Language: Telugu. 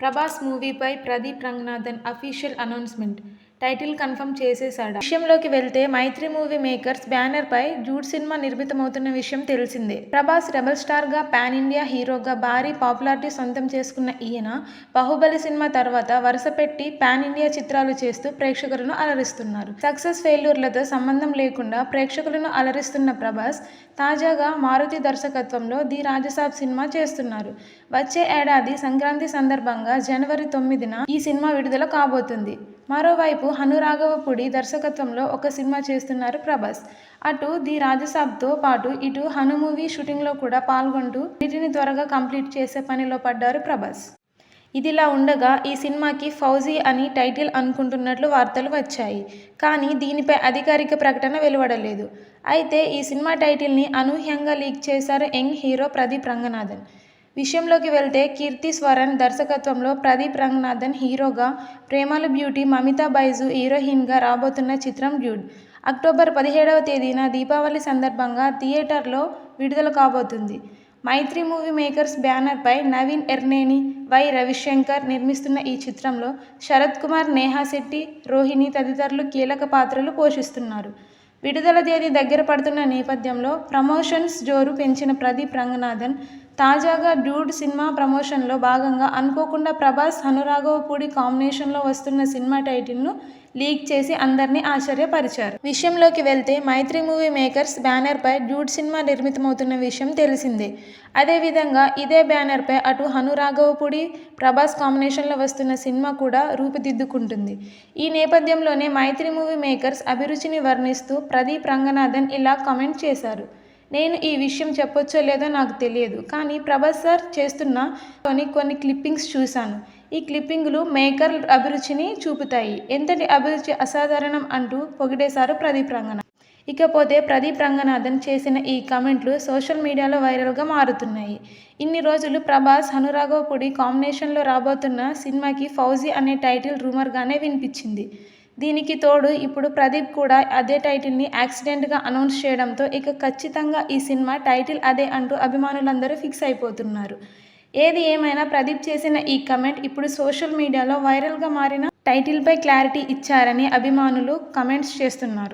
Prabhas మూవీపై Pradeep Ranganathan official announcement title confirm చేసేశాడు. విషయంలోకి వెళ్తే మైత్రి మూవీ మేకర్స్ బ్యానర్ పై జూడ్ సినిమా నిర్మితమవుతున్న విషయం తెలిసిందే. ప్రభాస్ రెబల్ స్టార్గా పాన్ ఇండియా హీరోగా భారీ పాపులారిటీ సొంతం చేసుకున్న ఈయన బాహుబలి సినిమా తర్వాత వరుస పెట్టి పాన్ ఇండియా చిత్రాలు చేస్తూ ప్రేక్షకులను అలరిస్తున్నారు. సక్సెస్ ఫెయిల్యూర్లతో సంబంధం లేకుండా ప్రేక్షకులను అలరిస్తున్న ప్రభాస్ తాజాగా మారుతి దర్శకత్వంలో ది రాజసాబ్ సినిమా చేస్తున్నారు. వచ్చే ఏడాది సంక్రాంతి సందర్భంగా జనవరి తొమ్మిదిన ఈ సినిమా విడుదల కాబోతుంది. మరోవైపు హనురాఘవపుడి దర్శకత్వంలో ఒక సినిమా చేస్తున్నారు ప్రభాస్. అటు ది రాజసాబ్తో పాటు ఇటు హను మూవీ షూటింగ్లో కూడా పాల్గొంటూ వీటిని త్వరగా కంప్లీట్ చేసే పనిలో పడ్డారు ప్రభాస్. ఇదిలా ఉండగా ఈ సినిమాకి ఫౌజీ అని టైటిల్ అనుకుంటున్నట్లు వార్తలు వచ్చాయి. కానీ దీనిపై అధికారిక ప్రకటన వెలువడలేదు. అయితే ఈ సినిమా టైటిల్ని అనూహ్యంగా లీక్ చేశారు యంగ్ హీరో ప్రదీప్ రంగనాథన్. విషయంలోకి వెళ్తే కీర్తి స్వరన్ దర్శకత్వంలో ప్రదీప్ రంగనాథన్ హీరోగా ప్రేమలు బ్యూటీ మమితా బైజు హీరోయిన్గా రాబోతున్న చిత్రం డ్యూడ్. అక్టోబర్ పదిహేడవ తేదీన దీపావళి సందర్భంగా థియేటర్లో విడుదల కాబోతుంది. మైత్రి మూవీ మేకర్స్ బ్యానర్పై నవీన్ ఎర్నేని వై రవిశంకర్ నిర్మిస్తున్న ఈ చిత్రంలో శరత్ కుమార్ నేహా శెట్టి రోహిణి తదితరులు కీలక పాత్రలు పోషిస్తున్నారు. విడుదల తేదీ దగ్గర పడుతున్న నేపథ్యంలో ప్రమోషన్స్ జోరు పెంచిన ప్రదీప్ రంగనాథన్ తాజాగా డ్యూడ్ సినిమా ప్రమోషన్లో భాగంగా అనుకోకుండా ప్రభాస్ అనురాఘవపూడి కాంబినేషన్లో వస్తున్న సినిమా టైటిల్ను లీక్ చేసి అందరినీ ఆశ్చర్యపరిచారు. విషయంలోకి వెళ్తే మైత్రి మూవీ మేకర్స్ బ్యానర్పై డ్యూడ్ సినిమా నిర్మితమవుతున్న విషయం తెలిసిందే. అదేవిధంగా ఇదే బ్యానర్పై అటు హనురాఘవపూడి ప్రభాస్ కాంబినేషన్లో వస్తున్న సినిమా కూడా రూపుదిద్దుకుంటుంది. ఈ నేపథ్యంలోనే మైత్రి మూవీ మేకర్స్ అభిరుచిని వర్ణిస్తూ ప్రదీప్ రంగనాథన్ ఇలా కామెంట్ చేశారు. నేను ఈ విషయం చెప్పొచ్చో లేదో నాకు తెలియదు. కానీ ప్రభాస్ సార్ చేస్తున్న కొన్ని కొన్ని క్లిప్పింగ్స్ చూశాను. ఈ క్లిప్పింగ్లు మేకర్ అభిరుచిని చూపుతాయి. ఎంతటి అభిరుచి అసాధారణం అంటూ పొగిడేశారు ప్రదీప్ రంగనాథ్. ఇకపోతే ప్రదీప్ రంగనాథన్ చేసిన ఈ కమెంట్లు సోషల్ మీడియాలో వైరల్గా మారుతున్నాయి. ఇన్ని రోజులు ప్రభాస్ హనురాఘవపుడి కాంబినేషన్లో రాబోతున్న సినిమాకి ఫౌజీ అనే టైటిల్ రూమర్గానే వినిపించింది. దీనికి తోడు ఇప్పుడు ప్రదీప్ కూడా అదే టైటిల్ని యాక్సిడెంట్గా అనౌన్స్ చేయడంతో ఇక ఖచ్చితంగా ఈ సినిమా టైటిల్ అదే అంటూ అభిమానులందరూ ఫిక్స్ అయిపోతున్నారు. ఏది ఏమైనా ప్రదీప్ చేసిన ఈ కమెంట్ ఇప్పుడు సోషల్ మీడియాలో వైరల్గా మారిన టైటిల్పై క్లారిటీ ఇచ్చారని అభిమానులు కమెంట్స్ చేస్తున్నారు.